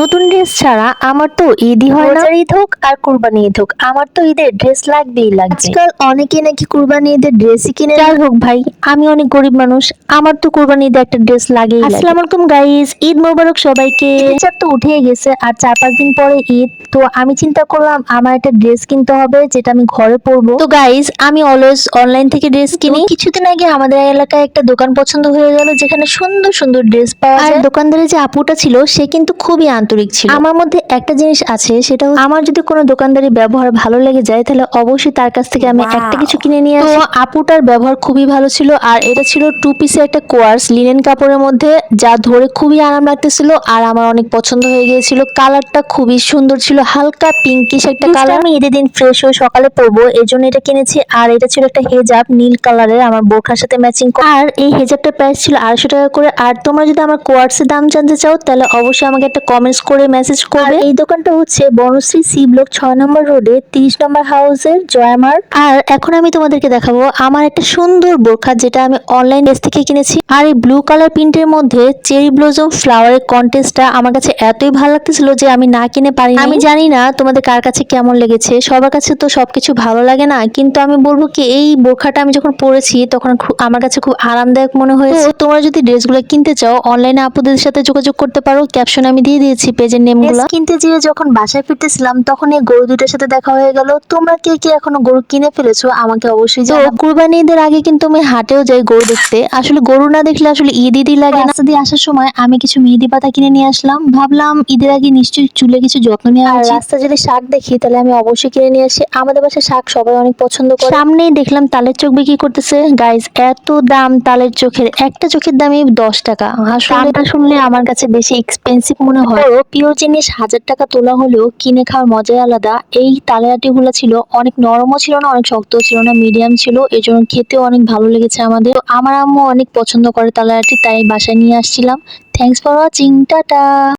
নতুন ড্রেস ছাড়া আমার তো ঈদই হয় না। ঈদ হোক আর কুরবানি ঈদ হোক আমার তো ঈদের ড্রেস লাগবেই লাগবে। আজকাল অনেকে নাকি কুরবানি ঈদের ড্রেসই কিনে যাই হোক ভাই আমি অনেক গরিব মানুষ আমার তো কুরবানি ঈদে একটা ড্রেস লাগেই আসসালামু আলাইকুম গাইস ঈদ মোবারক সবাইকে। ঈদ তো উঠে গেছে আর চার পাঁচ দিন পরে ঈদ তো আমি চিন্তা করলাম আমার একটা ড্রেস কিনতে হবে যেটা আমি ঘরে পরবো। তো গাইস আমি অলওয়েজ অনলাইন থেকে ড্রেস কিনি। কিছুদিন আগে আমাদের এলাকায় একটা দোকান পছন্দ হয়ে গেল যেখানে সুন্দর সুন্দর ড্রেস পাওয়া যায়। আর দোকানদারের যে আপুটা ছিল সে কিন্তু খুবই আন্তরিক ছিল। আমার মধ্যে একটা জিনিস আছে সেটা আমার যদি কোনো দোকানদারি ব্যবহার ভালো লেগে যায় তাহলে অবশ্যই তার কাছ থেকে আমি একটা কিছু কিনে নিয়ে আসি। আপুটার ব্যবহার খুবই ভালো ছিল আর এটা ছিল টু পিসের একটা কোয়ার্স লিনেন কাপড়ের মধ্যে যা ধরে খুবই আরাম লাগতেছিল আর আমার অনেক পছন্দ হয়ে গিয়েছিল। কালারটা খুবই সুন্দর ছিল হালকা পিঙ্কিশ একটা কালার আমি ঈদের দিন ফ্রেশ হয়ে সকালে পরবো এই জন্য এটা কিনেছি আর এটা ছিল একটা হেজাব নীল কালারের আমার বোরখার সাথে ম্যাচিং আর এই হেজাবটার প্রাইস ছিল আড়াইশো টাকা করে। আর তোমরা যদি আমার কোয়ার্সের দাম জানতে চাও তাহলে অবশ্যই আমাকে একটা কমেন্টস করে মেসেজ করবে। এই দোকানটা হচ্ছে বনশ্রী সি ব্লক ছয় নম্বর রোডে তিরিশ নম্বর হাউসের জয়ামার। আর এখন আমি তোমাদেরকে দেখাবো আমার একটা সুন্দর বোরখা যেটা আমি অনলাইন ডেস থেকে কিনেছি। আর এই ব্লু কালার প্রিন্টের মধ্যে চেরি ব্লজম ফ্লাওয়ারের কন্টেস্টটা আমার কাছে এতই ভালো লাগতেছিল যে আমি না কিনে পারি আমি জানি না তোমাদের কার কাছে কেমন লেগেছে সবার কাছে তো সবকিছু ভালো লাগে না কিন্তু আমি বলব কি এই বোরখাটা আমি যখন পরেছি তখন আমার কাছে খুব আরামদায়ক মনে হয়েছে। তোমরা যদি ড্রেসগুলো কিনতে চাও অনলাইনে আপুদের সাথে যোগাযোগ করতে পারো ক্যাপশন আমি দিয়ে দিয়েছি। পেজের নেমগুলো। কিনতে যেয়ে যখন বাসায় ফিরতেছিলাম তখন এই গরু দুটোর সাথে দেখা হয়ে গেল। তোমরা কে কে এখনও গরু কিনে ফেলেছো আমাকে অবশ্যই জানাও। কুরবানি ঈদের আগে কিন্তু আমি হাটেও যাই গরু দেখতে। আসলে গরু না দেখলে আসলে ঈদ ঈদই লাগে না। দিয়ে আসার সময় আমি কিছু মেহেদি পাতা কিনে নিয়ে আসলাম। ভাবলাম ঈদের আগে নিশ্চয়ই চুলে কিছু যত্ন নেওয়া উচিত। রাস্তা যদি শাক দেখি তাহলে আমি অবশ্যই কিনে নিয়ে আসি। আমাদের বাসায় শাক সবাই অনেক পছন্দ করে। সামনেই দেখলাম তালের চোখ বিক্রি করতেছে। গাইস এত দাম তালের চোখের। একটা চোখের দামই দশ টাকা। দামটা শুনলে আমার কাছে বেশি এক্সপেন্সিভ মনে হয়। পিওর জিনিস হাজার টাকা তোলা হলেও কিনে খাওয়ার মজাই আলাদা। এই তালেয়াটিগুলো ছিল অনেক নরমও ছিল না, অনেক শক্ত ছিল না মিডিয়াম ছিল। এই জন্য খেতেও অনেক ভালো লেগেছে আমাদের। আমার আম্মু অনেক পছন্দ করে তালেয়াটি, তাই বাসায় নিয়ে আসছিলাম। Thanks for watching tata!